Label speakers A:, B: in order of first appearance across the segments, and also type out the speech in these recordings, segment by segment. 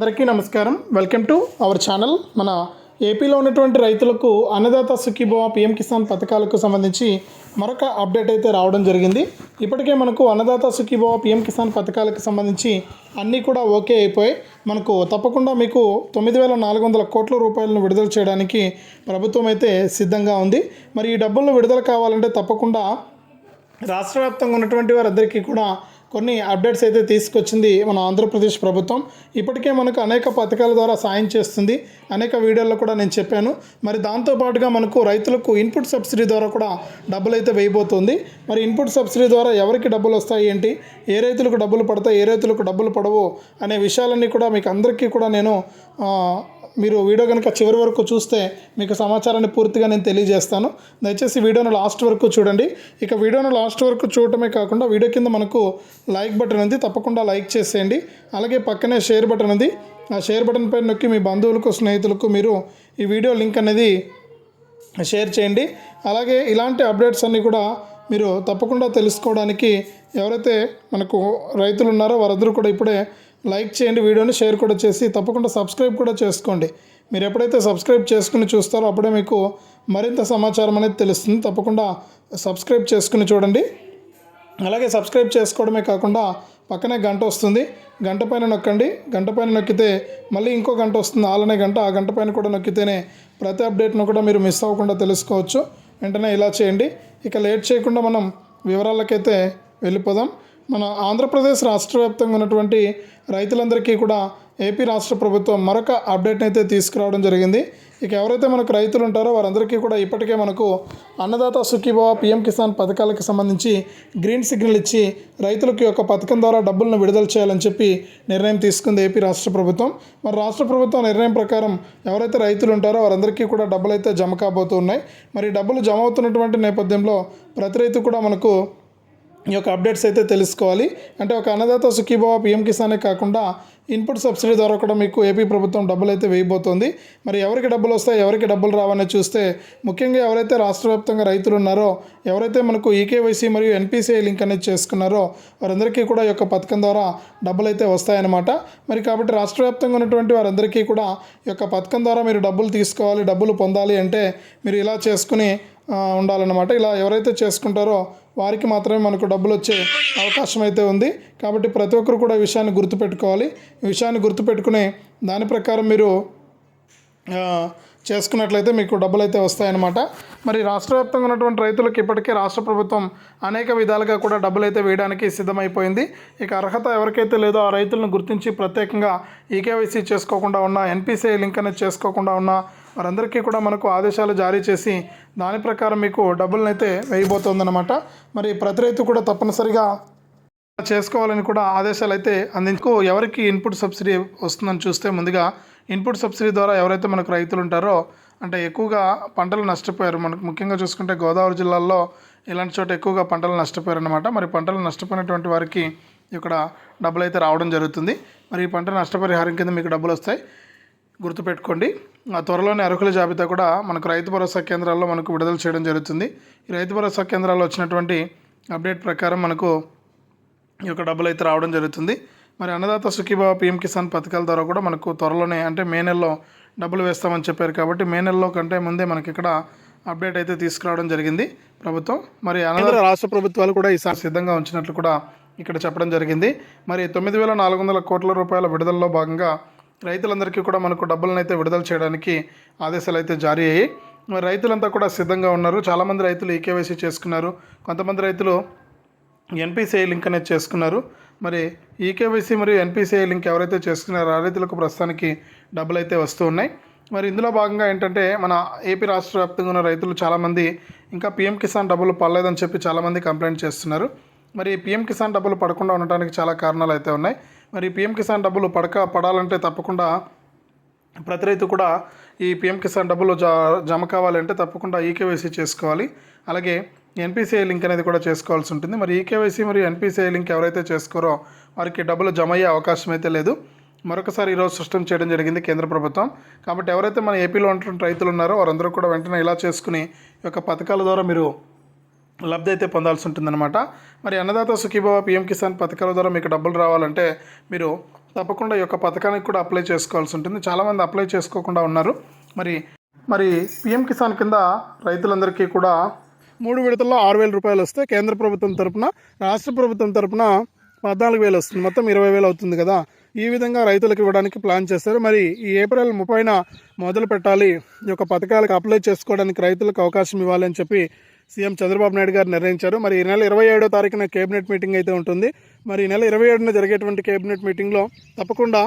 A: అందరికీ నమస్కారం. Welcome to our channel. మన ఏపీలో ఉన్నటువంటి రైతులకు అన్నదాత సుఖీభవ పిఎం కిసాన్ పథకాలకు సంబంధించి మరొక అప్డేట్ అయితే రావడం జరిగింది. ఇప్పటికే మనకు అన్నదాత సుఖీభవ పిఎం కిసాన్ పథకాలకు సంబంధించి అన్నీ కూడా ఓకే అయిపోయి మనకు తప్పకుండా మీకు తొమ్మిది వేల నాలుగు వందల కోట్ల రూపాయలను విడుదల చేయడానికి ప్రభుత్వం అయితే సిద్ధంగా ఉంది. మరి ఈ డబ్బులను విడుదల కావాలంటే తప్పకుండా రాష్ట్ర వ్యాప్తంగా ఉన్నటువంటి వారందరికీ కూడా కొన్ని అప్డేట్స్ అయితే తీసుకొచ్చింది మన ఆంధ్రప్రదేశ్ ప్రభుత్వం. ఇప్పటికే మనకు అనేక పథకాల ద్వారా సాయం చేస్తుంది. అనేక వీడియోల్లో కూడా నేను చెప్పాను. మరి దాంతోపాటుగా మనకు రైతులకు ఇన్పుట్ సబ్సిడీ ద్వారా కూడా డబ్బులు అయితే వేయబోతుంది. మరి ఇన్పుట్ సబ్సిడీ ద్వారా ఎవరికి డబ్బులు వస్తాయి ఏంటి? ఏ రైతులకు డబ్బులు పడతాయి? ఏ రైతులకు డబ్బులు పడవు? అనే విషయాలన్నీ కూడా మీకు అందరికీ కూడా నేను మీరు వీడియో కనుక చివరి వరకు చూస్తే మీకు సమాచారాన్ని పూర్తిగా నేను తెలియజేస్తాను. దయచేసి వీడియోను లాస్ట్ వరకు చూడండి. ఇక వీడియోను లాస్ట్ వరకు చూడటమే కాకుండా వీడియో కింద మనకు లైక్ బటన్ ఉంది. తప్పకుండా లైక్ చేసేయండి. అలాగే పక్కనే షేర్ బటన్ ఉంది. ఆ షేర్ బటన్ పైన నొక్కి మీ బంధువులకు స్నేహితులకు మీరు ఈ వీడియో లింక్ అనేది షేర్ చేయండి. అలాగే ఇలాంటి అప్డేట్స్ అన్నీ కూడా మీరు తప్పకుండా తెలుసుకోవడానికి ఎవరైతే మనకు రైతులు ఉన్నారో వారందరూ కూడా ఇప్పుడే లైక్ చేయండి వీడియోని షేర్ కూడా చేసి తప్పకుండా సబ్స్క్రైబ్ కూడా చేసుకోండి. మీరు ఎప్పుడైతే సబ్స్క్రైబ్ చేసుకుని చూస్తారో అప్పుడే మీకు మరింత సమాచారం అనేది తెలుస్తుంది. తప్పకుండా సబ్స్క్రైబ్ చేసుకుని చూడండి. అలాగే సబ్స్క్రైబ్ చేసుకోవడమే కాకుండా పక్కనే గంట వస్తుంది. గంట పైన నొక్కండి. గంట పైన నొక్కితే మళ్ళీ ఇంకో గంట వస్తుంది. ఆలనే గంట ఆ గంట పైన కూడా నొక్కితేనే ప్రతి అప్డేట్ను కూడా మీరు మిస్ అవ్వకుండా తెలుసుకోవచ్చు. వెంటనే ఇలా చేయండి. ఇక లేట్ చేయకుండా మనం వివరాలకైతే వెళ్ళిపోదాం. మన ఆంధ్రప్రదేశ్ రాష్ట్ర వ్యాప్తంగా ఉన్నటువంటి రైతులందరికీ కూడా ఏపీ రాష్ట్ర ప్రభుత్వం మరొక అప్డేట్ని అయితే తీసుకురావడం జరిగింది. ఇక ఎవరైతే మనకు రైతులు ఉంటారో వారందరికీ కూడా ఇప్పటికే మనకు అన్నదాత సుఖీభావ పిఎం కిసాన్ పథకాలకు సంబంధించి గ్రీన్ సిగ్నల్ ఇచ్చి రైతులకు యొక్క పథకం ద్వారా డబ్బులను విడుదల చేయాలని చెప్పి నిర్ణయం తీసుకుంది ఏపీ రాష్ట్ర ప్రభుత్వం. మరి రాష్ట్ర ప్రభుత్వం నిర్ణయం ప్రకారం ఎవరైతే రైతులు ఉంటారో వారందరికీ కూడా డబ్బులు అయితే జమ కాబోతున్నాయి మరి డబ్బులు జమ అవుతున్నటువంటి నేపథ్యంలో ప్రతి రైతు కూడా మనకు ఈ యొక్క అప్డేట్స్ అయితే తెలుసుకోవాలి. అంటే ఒక అన్నదాత సుఖీభావ పిఎం కిసానే కాకుండా ఇన్పుట్ సబ్సిడీ ద్వారా కూడా మీకు ఏపీ ప్రభుత్వం డబ్బులు అయితే వేయబోతోంది. మరి ఎవరికి డబ్బులు వస్తాయి ఎవరికి డబ్బులు రావని చూస్తే ముఖ్యంగా ఎవరైతే రాష్ట్ర వ్యాప్తంగా రైతులు ఉన్నారో ఎవరైతే మనకు ఈకేవైసీ మరియు ఎన్పిసిఐ లింక్ అనేది చేసుకున్నారో వారందరికీ కూడా ఈ యొక్క పథకం ద్వారా డబ్బులు అయితే వస్తాయన్నమాట. మరి కాబట్టి రాష్ట్ర వ్యాప్తంగా ఉన్నటువంటి వారందరికీ కూడా ఈ యొక్క పథకం ద్వారా మీరు డబ్బులు తీసుకోవాలి డబ్బులు పొందాలి అంటే మీరు ఇలా చేసుకుని ఉండాలన్నమాట. ఇలా ఎవరైతే చేసుకుంటారో వారికి మాత్రమే మనకు డబ్బులు వచ్చే అవకాశం అయితే ఉంది. కాబట్టి ప్రతి ఒక్కరు కూడా ఈ విషయాన్ని గుర్తుపెట్టుకోవాలి. ఈ విషయాన్ని గుర్తుపెట్టుకుని దాని ప్రకారం మీరు చేసుకున్నట్లయితే మీకు డబ్బులు అయితే వస్తాయన్నమాట. మరి రాష్ట్ర వ్యాప్తంగా ఉన్నటువంటి రైతులకు ఇప్పటికే రాష్ట్ర ప్రభుత్వం అనేక విధాలుగా కూడా డబ్బులు అయితే వేయడానికి సిద్ధమైపోయింది. ఇక అర్హత ఎవరికైతే లేదో ఆ రైతులను గుర్తించి ప్రత్యేకంగా ఈకేవైసీ చేసుకోకుండా ఉన్న ఎన్పిసిఐ లింక్ అనేది చేసుకోకుండా ఉన్న వారందరికీ కూడా మనకు ఆదేశాలు జారీ చేసి దాని ప్రకారం మీకు డబ్బులను అయితే వేయబోతోందన్నమాట. మరి ప్రతి రైతు కూడా తప్పనిసరిగా చేసుకోవాలని కూడా ఆదేశాలు అయితే అందుకు ఎవరికి ఇన్పుట్ సబ్సిడీ వస్తుందని చూస్తే ముందుగా ఇన్పుట్ సబ్సిడీ ద్వారా ఎవరైతే మనకు రైతులు ఉంటారో అంటే ఎక్కువగా పంటలు నష్టపోయారు. మనకు ముఖ్యంగా చూసుకుంటే గోదావరి జిల్లాలో ఇలాంటి చోట ఎక్కువగా పంటలు నష్టపోయారు అనమాట మరి పంటలు నష్టపోయినటువంటి వారికి ఇక్కడ డబ్బులు అయితే రావడం జరుగుతుంది. మరి ఈ పంట నష్టపరిహారం కింద మీకు డబ్బులు వస్తాయి. గుర్తుపెట్టుకోండి. త్వరలోనే అర్హుల జాబితా కూడా మనకు రైతు భరోసా కేంద్రాల్లో మనకు విడుదల చేయడం జరుగుతుంది. ఈ రైతు భరోసా కేంద్రాల్లో వచ్చినటువంటి అప్డేట్ ప్రకారం మనకు ఈ యొక్క డబ్బులు అయితే రావడం జరుగుతుంది. మరి అన్నదాత సుఖీభావ పిఎం కిసాన్ పథకాల ద్వారా కూడా మనకు త్వరలోనే అంటే మే నెలలో డబ్బులు వేస్తామని చెప్పారు కాబట్టి మే నెలలో కంటే ముందే మనకి ఇక్కడ అప్డేట్ అయితే తీసుకురావడం జరిగింది ప్రభుత్వం. మరి అన్నదాత రాష్ట్ర ప్రభుత్వాలు కూడా ఈసారి సిద్ధంగా ఉంచినట్లు కూడా ఇక్కడ చెప్పడం జరిగింది. మరి తొమ్మిది వేల నాలుగు వందల కోట్ల రూపాయల విడుదలలో భాగంగా రైతులందరికీ కూడా మనకు డబ్బులను అయితే విడుదల చేయడానికి ఆదేశాలు అయితే జారీ అయ్యాయి. మరి రైతులంతా కూడా సిద్ధంగా ఉన్నారు. చాలామంది రైతులు ఈకేవైసీ చేసుకున్నారు. కొంతమంది రైతులు ఎన్పిసిఐ లింక్ అనేది చేసుకున్నారు. మరి ఈకేవైసీ మరియు ఎన్పిసిఐ లింక్ ఎవరైతే చేసుకున్నారో ఆ రైతులకు ప్రస్తుతానికి డబ్బులు అయితే వస్తూ ఉన్నాయి. మరి ఇందులో భాగంగా ఏంటంటే మన ఏపీ రాష్ట్ర వ్యాప్తంగా ఉన్న రైతులు చాలామంది ఇంకా పీఎం కిసాన్ డబ్బులు పడలేదని చెప్పి చాలామంది కంప్లైంట్ చేస్తున్నారు. మరి పీఎం కిసాన్ డబ్బులు పడకుండా ఉండడానికి చాలా కారణాలు అయితే ఉన్నాయి. మరి పీఎం కిసాన్ డబ్బులు పడక పడాలంటే తప్పకుండా ప్రతి రైతు కూడా ఈ పిఎం కిసాన్ డబ్బులు జ జమ కావాలంటే తప్పకుండా ఈకేవైసీ చేసుకోవాలి. అలాగే ఎన్పిసిఐ లింక్ అనేది కూడా చేసుకోవాల్సి ఉంటుంది. మరి ఈకేవైసీ మరియు ఎన్పిసిఐ లింక్ ఎవరైతే చేసుకోరో వారికి డబ్బులు జమ అయ్యే అవకాశం అయితే లేదు. మరొకసారి ఈరోజు సృష్టం చేయడం జరిగింది కేంద్ర ప్రభుత్వం. కాబట్టి ఎవరైతే మన ఏపీలో ఉన్నటువంటి రైతులు ఉన్నారో వారందరూ కూడా వెంటనే ఇలా చేసుకుని ఈ యొక్క పథకాల ద్వారా మీరు లబ్ధి అయితే పొందాల్సి ఉంటుందన్నమాట. మరి అన్నదాత సుఖీభావ పిఎం కిసాన్ పథకాల ద్వారా మీకు డబ్బులు రావాలంటే మీరు తప్పకుండా ఈ యొక్క పథకానికి కూడా అప్లై చేసుకోవాల్సి ఉంటుంది. చాలామంది అప్లై చేసుకోకుండా ఉన్నారు. మరి మరి పిఎం కిసాన్ కింద రైతులందరికీ కూడా మూడు విడతల్లో ఆరు వేల రూపాయలు వస్తే కేంద్ర ప్రభుత్వం తరపున రాష్ట్ర ప్రభుత్వం తరపున పద్నాలుగు వేలు వస్తుంది. మొత్తం ఇరవై వేలు అవుతుంది కదా. ఈ విధంగా రైతులకు ఇవ్వడానికి ప్లాన్ చేస్తారు మరి ఈ ఏప్రిల్ ముప్పైన మొదలు పెట్టాలి ఈ యొక్క పథకాలకు అప్లై చేసుకోవడానికి రైతులకు అవకాశం ఇవ్వాలి అని చెప్పి సీఎం చంద్రబాబు నాయుడు గారు నిర్ణయించారు. మరి ఈ నెల ఇరవై ఏడో తారీఖున కేబినెట్ మీటింగ్ అయితే ఉంటుంది. మరి ఈ నెల ఇరవై ఏడున జరిగేటువంటి కేబినెట్ మీటింగ్లో తప్పకుండా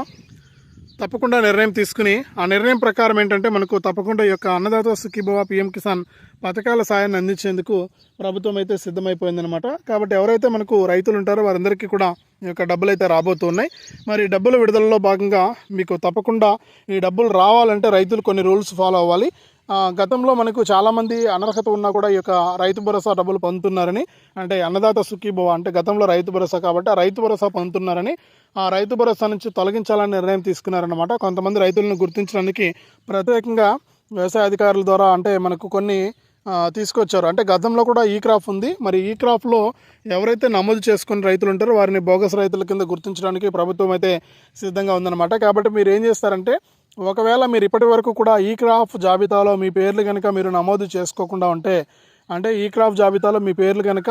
A: తప్పకుండా నిర్ణయం తీసుకుని ఆ నిర్ణయం ప్రకారం ఏంటంటే మనకు తప్పకుండా ఈ యొక్క అన్నదాత సుఖీభవ పిఎం కిసాన్ పథకాల సాయాన్ని అందించేందుకు ప్రభుత్వం అయితే సిద్ధమైపోయిందనమాట కాబట్టి ఎవరైతే మనకు రైతులు ఉంటారో వారందరికీ కూడా ఈ యొక్క డబ్బులు అయితే రాబోతున్నాయి మరి డబ్బుల విడుదలలో భాగంగా మీకు తప్పకుండా ఈ డబ్బులు రావాలంటే రైతులు కొన్ని రూల్స్ ఫాలో అవ్వాలి. గతంలో మనకు చాలామంది అనర్హత ఉన్నా కూడా ఈ యొక్క రైతు భరోసా డబ్బులు పొందుతున్నారని అంటే అన్నదాత సుఖీభవ అంటే గతంలో రైతు భరోసా కాబట్టి ఆ రైతు భరోసా పొందుతున్నారని ఆ రైతు భరోసా నుంచి తొలగించాలని నిర్ణయం తీసుకున్నారన్నమాట. కొంతమంది రైతులను గుర్తించడానికి ప్రత్యేకంగా వ్యవసాయ అధికారుల ద్వారా అంటే మనకు కొన్ని తీసుకొచ్చారు. అంటే గతంలో కూడా ఈ క్రాప్ ఉంది. మరి ఈ క్రాప్లో ఎవరైతే నమోదు చేసుకుని రైతులు ఉంటారో వారిని బోగస్ రైతుల కింద గుర్తించడానికి ప్రభుత్వం అయితే సిద్ధంగా ఉందన్నమాట. కాబట్టి మీరు ఏం చేస్తారంటే ఒకవేళ మీరు ఇప్పటి వరకు కూడా ఈ క్రాఫ్ట్ జాబితాలో మీ పేర్లు కనుక మీరు నమోదు చేసుకోకుండా ఉంటే అంటే ఈ క్రాఫ్ట్ జాబితాలో మీ పేర్లు కనుక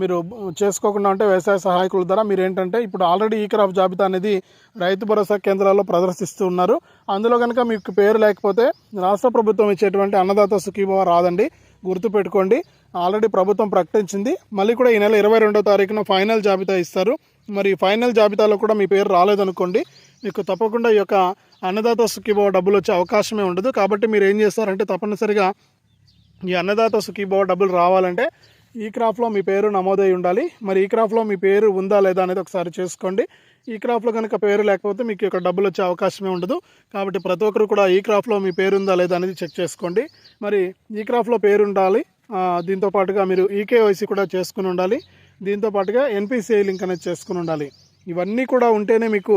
A: మీరు చేసుకోకుండా ఉంటే వ్యవసాయ సహాయకుల ద్వారా మీరు ఏంటంటే ఇప్పుడు ఆల్రెడీ ఈ క్రాఫ్ట్ జాబితా అనేది రైతు భరోసా కేంద్రాల్లో ప్రదర్శిస్తూ ఉన్నారు. అందులో కనుక మీకు పేరు లేకపోతే రాష్ట్ర ప్రభుత్వం ఇచ్చేటువంటి అన్నదాత సుఖీభవ రాదండి. గుర్తుపెట్టుకోండి ఆల్రెడీ ప్రభుత్వం ప్రకటించింది. మళ్ళీ కూడా ఈ నెల ఇరవై రెండో తారీఖున ఫైనల్ జాబితా ఇస్తారు. మరి ఫైనల్ జాబితాలో కూడా మీ పేరు రాలేదనుకోండి మీకు తప్పకుండా ఈ యొక్క అన్నదాత సుఖీభవ డబ్బులు వచ్చే అవకాశమే ఉండదు. కాబట్టి మీరు ఏం చేస్తారంటే తప్పనిసరిగా ఈ అన్నదాత సుఖీభవ డబ్బులు రావాలంటే ఈ క్రాప్లో మీ పేరు నమోదై ఉండాలి. మరి ఈ క్రాప్లో మీ పేరు ఉందా లేదా అనేది ఒకసారి చేసుకోండి. ఈ క్రాప్లో కనుక పేరు లేకపోతే మీకు ఇక్కడ డబ్బులు వచ్చే అవకాశమే ఉండదు. కాబట్టి ప్రతి ఒక్కరు కూడా ఈ క్రాప్లో మీ పేరు ఉందా లేదా అనేది చెక్ చేసుకోండి. మరి ఈ క్రాప్లో పేరు ఉండాలి. దీంతో పాటుగా మీరు ఈకేవైసీ కూడా చేసుకుని ఉండాలి. దీంతో పాటుగా ఎన్పిసిఐ లింక్ అనేది చేసుకుని ఉండాలి. ఇవన్నీ కూడా ఉంటేనే మీకు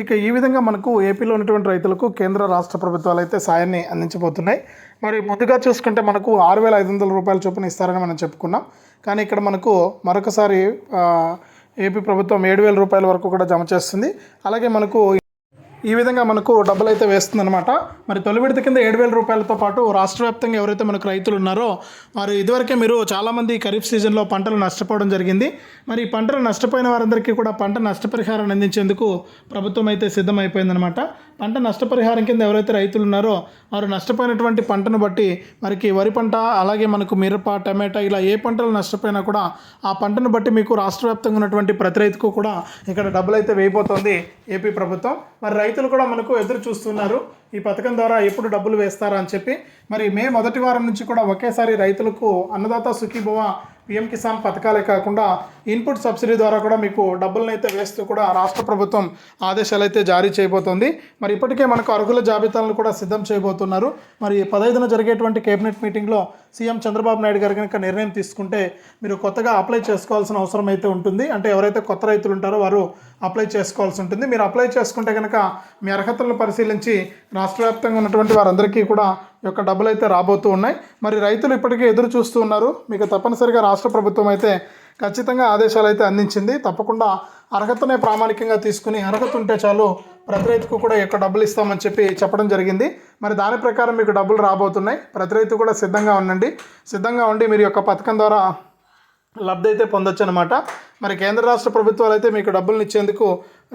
A: ఇక ఈ విధంగా మనకు ఏపీలో ఉన్నటువంటి రైతులకు కేంద్ర రాష్ట్ర ప్రభుత్వాలు అయితే సాయాన్ని అందించబోతున్నాయి. మరి ముందుగా చూసుకుంటే మనకు ఆరు వేల ఐదు వందల రూపాయల చొప్పున ఇస్తారని మనం చెప్పుకున్నాం. కానీ ఇక్కడ మనకు మరొకసారి ఏపీ ప్రభుత్వం ఏడు వేల రూపాయల వరకు కూడా జమ చేస్తుంది. అలాగే మనకు ఈ విధంగా మనకు డబ్బులు అయితే వేస్తుందన్నమాట. మరి తొలి విడత కింద ఏడు వేల రూపాయలతో పాటు రాష్ట్ర వ్యాప్తంగా ఎవరైతే మనకు రైతులు ఉన్నారో వారు ఇదివరకే మీరు చాలామంది ఖరీఫ్ సీజన్లో పంటలు నష్టపోవడం జరిగింది. మరి పంటలు నష్టపోయిన వారందరికీ కూడా పంట నష్టపరిహారాన్ని అందించేందుకు ప్రభుత్వం అయితే సిద్ధమైపోయిందనమాట పంట నష్టపరిహారం కింద ఎవరైతే రైతులు ఉన్నారో వారు నష్టపోయినటువంటి పంటను బట్టి మరికి వరి పంట అలాగే మనకు మిరప టమాటా ఇలా ఏ పంటలు నష్టపోయినా కూడా ఆ పంటను బట్టి మీకు రాష్ట్ర వ్యాప్తంగా ఉన్నటువంటి ప్రతి రైతుకు కూడా ఇక్కడ డబ్బులు అయితే వేయబోతోంది ఏపీ ప్రభుత్వం. మరి రైతులు కూడా మనకు ఎదురు చూస్తున్నారు. ఈ పథకం ద్వారా ఎప్పుడు డబ్బులు వేస్తారా అని చెప్పి మరి మే మొదటి వారం నుంచి కూడా ఒకేసారి రైతులకు అన్నదాత సుఖీభవ పిఎం కిసాన్ పథకాలే కాకుండా ఇన్పుట్ సబ్సిడీ ద్వారా కూడా మీకు డబ్బులను అయితే వేస్తూ కూడా రాష్ట్ర ప్రభుత్వం ఆదేశాలు అయితే జారీ చేయబోతోంది. మరి ఇప్పటికే మనకు అర్హుల జాబితాలను కూడా సిద్ధం చేయబోతున్నారు. మరి పదహైదున జరిగేటువంటి కేబినెట్ మీటింగ్లో సీఎం చంద్రబాబు నాయుడు గారు కనుక నిర్ణయం తీసుకుంటే మీరు కొత్తగా అప్లై చేసుకోవాల్సిన అవసరం అయితే ఉంటుంది. అంటే ఎవరైతే కొత్త రైతులు ఉంటారో వారు అప్లై చేసుకోవాల్సి ఉంటుంది. మీరు అప్లై చేసుకుంటే కనుక మీ అర్హతలను పరిశీలించి రాష్ట్ర వ్యాప్తంగా ఉన్నటువంటి వారందరికీ కూడా యొక్క డబ్బులు అయితే రాబోతూ ఉన్నాయి. మరి రైతులు ఇప్పటికే ఎదురు చూస్తూ ఉన్నారు. మీకు తప్పనిసరిగా రాష్ట్ర ప్రభుత్వం అయితే ఖచ్చితంగా ఆదేశాలు అయితే అందించింది. తప్పకుండా అర్హతనే ప్రామాణికంగా తీసుకుని అర్హత ఉంటే చాలు ప్రతి రైతుకు కూడా ఎక్కువ డబ్బులు ఇస్తామని చెప్పి చెప్పడం జరిగింది. మరి దాని ప్రకారం మీకు డబ్బులు రాబోతున్నాయి. ప్రతి రైతు కూడా సిద్ధంగా ఉండండి. సిద్ధంగా ఉండి మీరు యొక్క పథకం ద్వారా లబ్ధి అయితే పొందొచ్చు అనమాట మరి కేంద్ర రాష్ట్ర ప్రభుత్వాలు అయితే మీకు డబ్బులను ఇచ్చేందుకు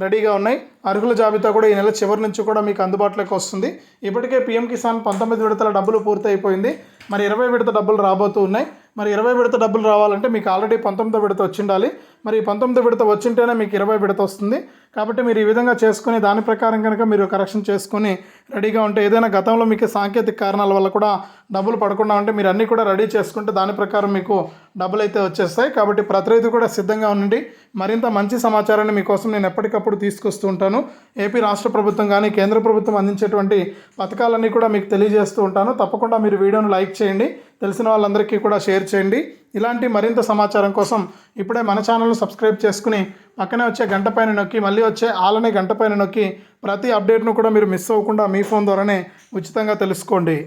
A: రెడీగా ఉన్నాయి. అర్హుల జాబితా కూడా ఈ నెల చివరి నుంచి కూడా మీకు అందుబాటులోకి వస్తుంది. ఇప్పటికే పీఎం కిసాన్ పంతొమ్మిది విడతల డబ్బులు పూర్తయిపోయింది. మరి ఇరవై విడత డబ్బులు రాబోతూ ఉన్నాయి. మరి ఇరవై విడత డబ్బులు రావాలంటే మీకు ఆల్రెడీ పంతొమ్మిదో విడత వచ్చిండాలి. మరి పంతొమ్మిది విడత వచ్చింటేనే మీకు ఇరవై విడత వస్తుంది. కాబట్టి మీరు ఈ విధంగా చేసుకుని దాని ప్రకారం కనుక మీరు కరెక్షన్ చేసుకొని రెడీగా ఉంటే ఏదైనా గతంలో మీకు సాంకేతిక కారణాల వల్ల కూడా డబ్బులు పడకుండా ఉంటే మీరు అన్నీ కూడా రెడీ చేసుకుంటే దాని ప్రకారం మీకు డబ్బులు అయితే వచ్చేస్తాయి. కాబట్టి ప్రతి రైతు కూడా సిద్ధంగా ఉండండి. మరింత మంచి సమాచారాన్ని మీకోసం నేను ఎప్పటికప్పుడు తీసుకొస్తూ ఉంటాను. ఏపీ రాష్ట్ర ప్రభుత్వం కానీ కేంద్ర ప్రభుత్వం అందించేటువంటి పథకాలన్నీ కూడా మీకు తెలియజేస్తూ ఉంటాను. తప్పకుండా మీరు వీడియోను లైక్ చేయండి. తెలిసిన వాళ్ళందరికీ కూడా షేర్ చేయండి. ఇలాంటి మరింత సమాచారం కోసం ఇప్పుడే మన ఛానల్ను సబ్స్క్రైబ్ చేసుకుని పక్కనే వచ్చే గంట పైన నొక్కి మళ్ళీ వచ్చే ఆలనే గంట పైన నొక్కి ప్రతి అప్డేట్ను కూడా మీరు మిస్ అవ్వకుండా మీ ఫోన్ ద్వారానే ఉచితంగా తెలుసుకోండి.